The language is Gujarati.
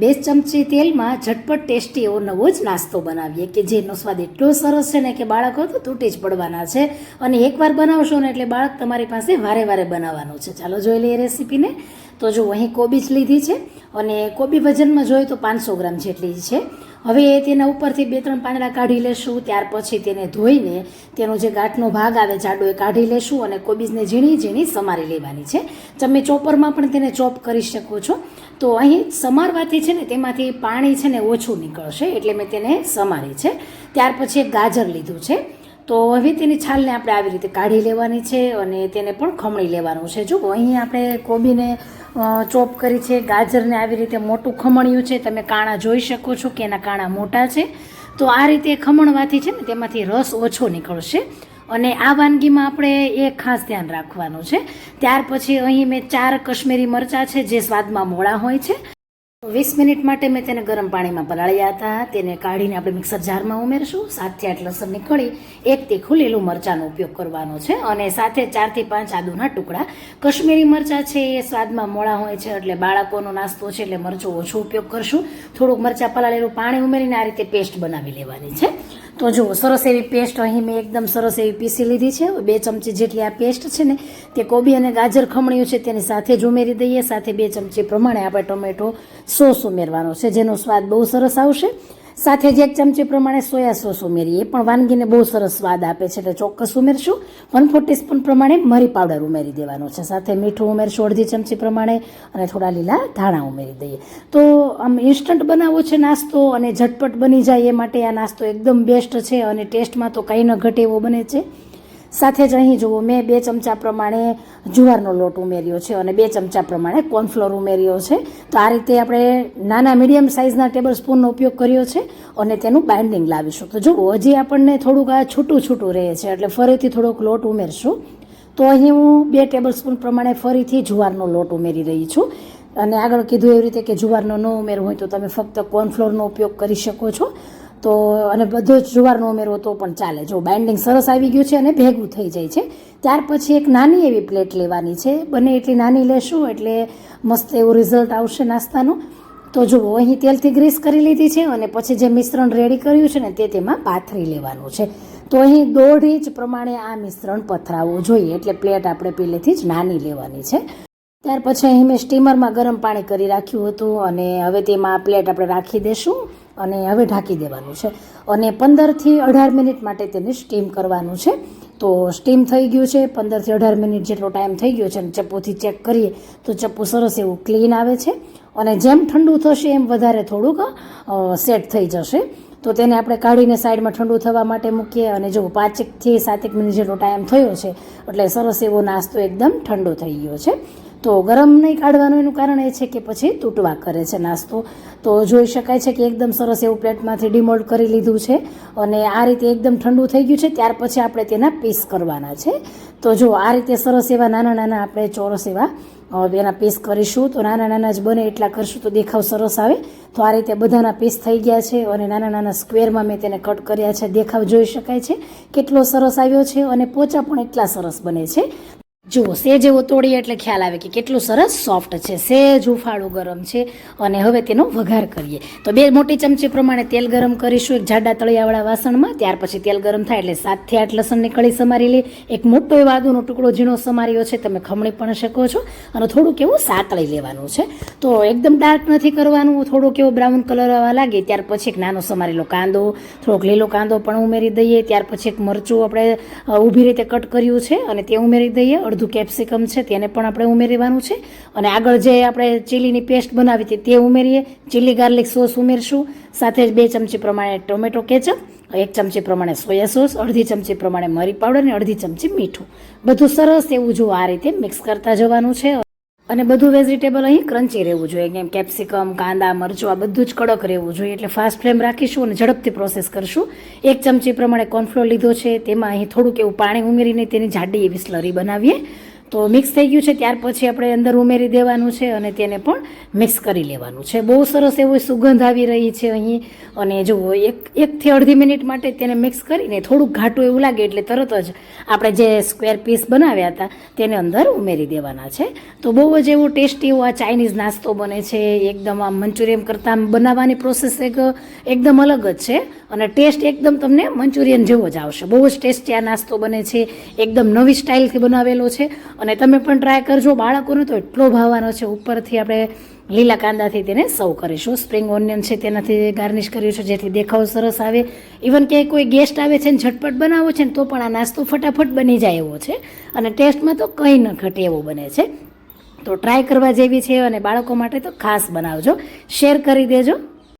બે ચમચી તેલમાં ઝટપટ ટેસ્ટી એવો નવો જ નાસ્તો બનાવીએ કે જેનો સ્વાદ એટલો સરસ છે ને કે બાળકો તો તૂટી જ પડવાના છે. અને એકવાર બનાવશો ને એટલે બાળક તમારી પાસે વારે વારે બનાવવાનું છે. ચાલો જોઈ લઈએ રેસીપીને. તો જો અહીં કોબી જ લીધી છે અને કોબી વજનમાં જોઈએ તો પાંચસો ગ્રામ જેટલી છે. હવે તેના ઉપરથી બે ત્રણ પાંદડા કાઢી લેશું, ત્યાર પછી તેને ધોઈને તેનો જે ગાંઠનો ભાગ આવે જાડો એ કાઢી લેશું અને કોબીજને ઝીણી ઝીણી સમારી લેવાની છે. તમે ચોપરમાં પણ તેને ચોપ કરી શકો છો. તો અહીં સમારવાથી છે ને તેમાંથી પાણી છે ને ઓછું નીકળશે એટલે મેં તેને સમારી છે. ત્યાર પછી એક ગાજર લીધું છે. તો હવે તેની છાલને આપણે આવી રીતે કાઢી લેવાની છે અને તેને પણ ખમણી લેવાનું છે. જો અહીં આપણે કોબીને ચોપ કરી છે, ગાજરને આવી રીતે મોટું ખમણ્યું છે. તમે કાણા જોઈ શકો છો કે એના કાણા મોટા છે. તો આ રીતે ખમણવાથી છે ને તેમાંથી રસ ઓછો નીકળશે. અને આ વાનગીમાં આપણે એ ખાસ ધ્યાન રાખવાનું છે. ત્યાર પછી અહીં મેં ચાર કશ્મીરી મરચાં છે જે સ્વાદમાં મોળા હોય છે. વીસ મિનિટ માટે મેં તેને ગરમ પાણીમાં પલાળ્યા હતા. તેને કાઢીને આપણે મિક્સર જારમાં ઉમેરશું. સાતથી આઠ લસણની કળી એક તીખું લીલું મરચાંનો ઉપયોગ કરવાનો છે અને સાથે ચારથી પાંચ આદુના ટુકડા. કશ્મીરી મરચાં છે એ સ્વાદમાં મોળા હોય છે એટલે બાળકોનો નાસ્તો છે એટલે મરચું ઓછો ઉપયોગ કરશું. થોડુંક મરચાં પલાળેલું પાણી ઉમેરીને આ રીતે પેસ્ટ બનાવી લેવાની છે. તો જુઓ સરસ એવી પેસ્ટ અહીં મેં એકદમ સરસ એવી પીસી લીધી છે. બે ચમચી જેટલી આ પેસ્ટ છે ને, તે કોબી અને ગાજર ખમણ્યું છે, તેની સાથે જ ઉમેરી દઈએ. સાથે બે ચમચી પ્રમાણે આપણે ટોમેટો સોસ ઉમેરવાનો છે, જેનો સ્વાદ બહુ સરસ આવશે. સાથે જ એક ચમચી પ્રમાણે સોયા સોસ ઉમેરીએ. એ પણ વાનગીને બહુ સરસ સ્વાદ આપે છે એટલે ચોક્કસ ઉમેરશું. વન ફોર્ટી સ્પૂન પ્રમાણે મરી પાવડર ઉમેરી દેવાનો છે. સાથે મીઠું ઉમેરશું અડધી ચમચી પ્રમાણે અને થોડા લીલા ધાણા ઉમેરી દઈએ. તો આમ ઇન્સ્ટન્ટ બનાવવો છે નાસ્તો અને ઝટપટ બની જાય એ માટે આ નાસ્તો એકદમ બેસ્ટ છે અને ટેસ્ટમાં તો કંઈ ન ઘટે એવો બને છે. સાથે જ અહીં જુઓ, મેં બે ચમચા પ્રમાણે જુવારનો લોટ ઉમેર્યો છે અને બે ચમચા પ્રમાણે કોર્નફ્લોર ઉમેર્યો છે. તો આ રીતે આપણે નાના મીડિયમ સાઇઝના ટેબલ સ્પૂનનો ઉપયોગ કર્યો છે અને તેનું બાઇન્ડિંગ લાવીશું. તો જુઓ, હજી આપણને થોડુંક આ છૂટું છૂટું રહે છે, એટલે ફરીથી થોડોક લોટ ઉમેરશું. તો અહીં હું બે ટેબલ સ્પૂન પ્રમાણે ફરીથી જુવારનો લોટ ઉમેરી રહી છું. અને આગળ કીધું એવી રીતે કે જુવારનો ન ઉમેરવો હોય તો તમે ફક્ત કોર્નફ્લોરનો ઉપયોગ કરી શકો છો. તો અને બધો જ જુવારનો ઉમેરો તો પણ ચાલે. જો બાઇન્ડિંગ સરસ આવી ગયું છે અને ભેગું થઈ જાય છે. ત્યાર પછી એક નાની એવી પ્લેટ લેવાની છે. બને એટલી નાની લેશું એટલે મસ્ત એવું રિઝલ્ટ આવશે નાસ્તાનું. તો જુઓ, અહીં તેલથી ગ્રીસ કરી લીધી છે અને પછી જે મિશ્રણ રેડી કર્યું છે ને તે તેમાં પાથરી લેવાનું છે. તો અહીં દોઢ ઇંચ પ્રમાણે આ મિશ્રણ પથરાવવું જોઈએ. એટલે પ્લેટ આપણે પહેલેથી જ નાની લેવાની છે. ત્યાર પછી અહીં મેં સ્ટીમરમાં ગરમ પાણી કરી રાખ્યું હતું અને હવે તેમાં પ્લેટ આપણે રાખી દઈશું અને હવે ઢાંકી દેવાનું છે. અને પંદરથી અઢાર મિનિટ માટે તેને સ્ટીમ કરવાનું છે. તો સ્ટીમ થઈ ગયું છે. પંદરથી અઢાર મિનિટ જેટલો ટાઈમ થઈ ગયો છે અને ચપ્પુથી ચેક કરીએ તો ચપ્પુ સરસ એવું ક્લીન આવે છે. અને જેમ ઠંડુ થશે એમ વધારે થોડુંક સેટ થઈ જશે. તો તેને આપણે કાઢીને સાઈડમાં ઠંડુ થવા માટે મૂકીએ અને જો પાંચેકથી સાતેક મિનિટ જેટલો ટાઈમ થયો છે, એટલે સરસ એવો નાસ્તો એકદમ ઠંડો થઈ ગયો છે. તો ગરમ નહીં કાઢવાનું એનું કારણ એ છે કે પછી તૂટવા કરે છે નાસ્તો. તો જોઈ શકાય છે કે એકદમ સરસ એવું પ્લેટમાંથી ડિમોલ્ડ કરી લીધું છે અને આ રીતે એકદમ ઠંડુ થઈ ગયું છે, ત્યાર પછી આપણે તેના પીસ કરવાના છે. તો જો આ રીતે સરસ એવા નાના નાના આપણે ચોરસ એવા એના પીસ કરીશું તો નાના નાના જ બને એટલા કરશું તો દેખાવ સરસ આવે. તો આ રીતે બધાના પીસ થઈ ગયા છે અને નાના નાના સ્ક્વેરમાં મેં તેને કટ કર્યા છે. દેખાવ જોઈ શકાય છે. કેટલો સરસ આવ્યો છે અને પોચા પણ એટલા સરસ બને છે. જુઓ, સેજ એવો તોડીએ એટલે ખ્યાલ આવે કે કેટલું સરસ સોફ્ટ છે. સેજ, ઉફાળું ગરમ છે અને હવે તેનો વઘાર કરીએ. તો બે મોટી ચમચી પ્રમાણે તેલ ગરમ કરીશું એક જાડા તળિયાવાળા વાસણમાં. ત્યાર પછી તેલ ગરમ થાય એટલે સાતથી આઠ લસણની કળી સમારી લે એક મોટો એવો આદુનો ટુકડો ઝીણો સમાર્યો છે, તમે ખમણી પણ શકો છો. અને થોડુંક એવું સાતળી લેવાનું છે. તો એકદમ ડાર્ક નથી કરવાનું, થોડુંક એવો બ્રાઉન કલર આવવા લાગે. ત્યાર પછી એક નાનો સમારેલો કાંદો, થોડોક લીલો કાંદો પણ ઉમેરી દઈએ. ત્યાર પછી એક મરચું આપણે ઊભી રીતે કટ કર્યું છે અને તે ઉમેરી દઈએ. અડધું કેપ્સિકમ છે, તેને પણ આપણે ઉમેરવાનું છે. અને આગળ જે આપણે ચીલીની પેસ્ટ બનાવી હતી, તે ઉમેરીએ. ચીલી ગાર્લિક સોસ ઉમેરશું. સાથે જ બે ચમચી પ્રમાણે ટોમેટો કેચઅપ, એક ચમચી પ્રમાણે સોયા સોસ, અડધી ચમચી પ્રમાણે મરી પાવડર અને અડધી ચમચી મીઠું. બધું સરસ એવું જો આ રીતે મિક્સ કરતા જવાનું છે. અને બધું વેજીટેબલ અહીં ક્રન્ચી રહેવું જોઈએ. કેમ કેપ્સિકમ કાંદા, મરચું, આ બધું જ કડક રહેવું જોઈએ. એટલે ફાસ્ટ ફ્લેમ રાખીશું અને ઝડપથી પ્રોસેસ કરશું. એક ચમચી પ્રમાણે કોર્નફ્લોર લીધો છે. તેમાં અહીં થોડુંક એવું પાણી ઉમેરીને તેની જાડી એવી સ્લરી બનાવીએ. તો મિક્સ થઈ ગયું છે. ત્યાર પછી આપણે અંદર ઉમેરી દેવાનું છે અને તેને પણ મિક્સ કરી લેવાનું છે. બહુ સરસ એવો સુગંધ આવી રહી છે અહીં. અને જુઓ એક, એકથી અડધી મિનિટ માટે તેને મિક્સ કરીને થોડુંક ઘાટું એવું લાગે એટલે તરત જ આપણે જે સ્ક્વેર પીસ બનાવ્યા હતા તેને અંદર ઉમેરી દેવાના છે. તો બહુ જ એવો ટેસ્ટી એવો આ ચાઇનીઝ નાસ્તો બને છે. એકદમ આમ મંચુરિયન કરતાં બનાવવાની પ્રોસેસ એક, એકદમ અલગ જ છે. અને ટેસ્ટ એકદમ તમને મંચુરિયન જેવો જ આવશે. બહુ જ ટેસ્ટી આ નાસ્તો બને છે. એકદમ નવી સ્ટાઇલથી બનાવેલો છે. અને તમે પણ ટ્રાય કરજો. બાળકોને તો એટલો ભાવવાનો છે. ઉપરથી આપણે લીલા કાંદાથી તેને સર્વ કરીશું. સ્પ્રિંગ ઓનિયન છે તેનાથી ગાર્નિશ કર્યું છે જેથી દેખાવ સરસ આવે. ઇવન કે કોઈ ગેસ્ટ આવે છે ને ઝટપટ બનાવો છે ને, તો પણ આ નાસ્તો ફટાફટ બની જાય એવો છે. અને ટેસ્ટમાં તો કંઈ ન ઘટે એવો બને છે. તો ટ્રાય કરવા જેવી છે અને બાળકો માટે તો ખાસ બનાવજો. શેર કરી દેજો.